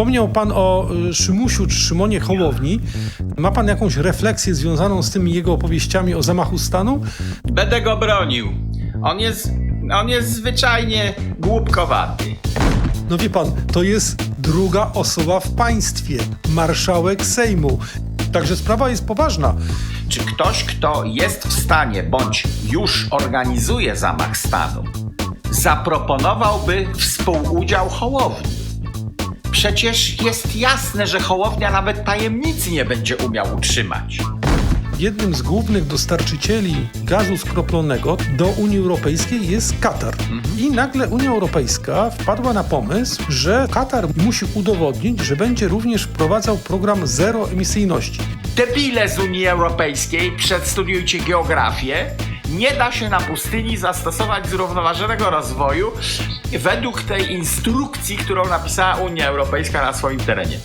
Wspomniał pan o y, Szymusiu czy Szymonie Hołowni. Ma pan jakąś refleksję związaną z tymi jego opowieściami o zamachu stanu? Będę go bronił. On jest, on jest zwyczajnie głupkowaty. No wie pan, to jest druga osoba w państwie, marszałek Sejmu. Także sprawa jest poważna. Czy ktoś, kto jest w stanie bądź już organizuje zamach stanu, zaproponowałby współudział Hołowni? Przecież jest jasne, że Hołownia nawet tajemnicy nie będzie umiał utrzymać. Jednym z głównych dostarczycieli gazu skroplonego do Unii Europejskiej jest Katar. I nagle Unia Europejska wpadła na pomysł, że Katar musi udowodnić, że będzie również wprowadzał program zeroemisyjności. Debile z Unii Europejskiej, przedstudiujcie geografię. Nie da się na pustyni zastosować zrównoważonego rozwoju według tej instrukcji, którą napisała Unia Europejska na swoim terenie.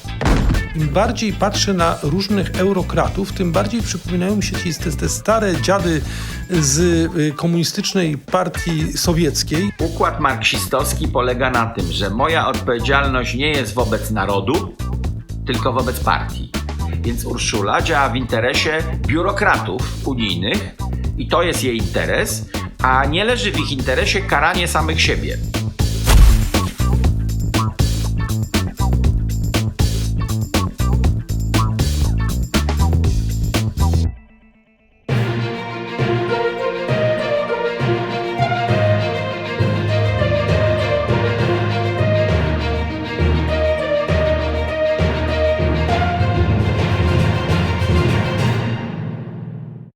Im bardziej patrzę na różnych eurokratów, tym bardziej przypominają mi się te, te stare dziady z y, komunistycznej partii sowieckiej. Układ marksistowski polega na tym, że moja odpowiedzialność nie jest wobec narodu, tylko wobec partii. Więc Urszula działa w interesie biurokratów unijnych i to jest jej interes, a nie leży w ich interesie karanie samych siebie.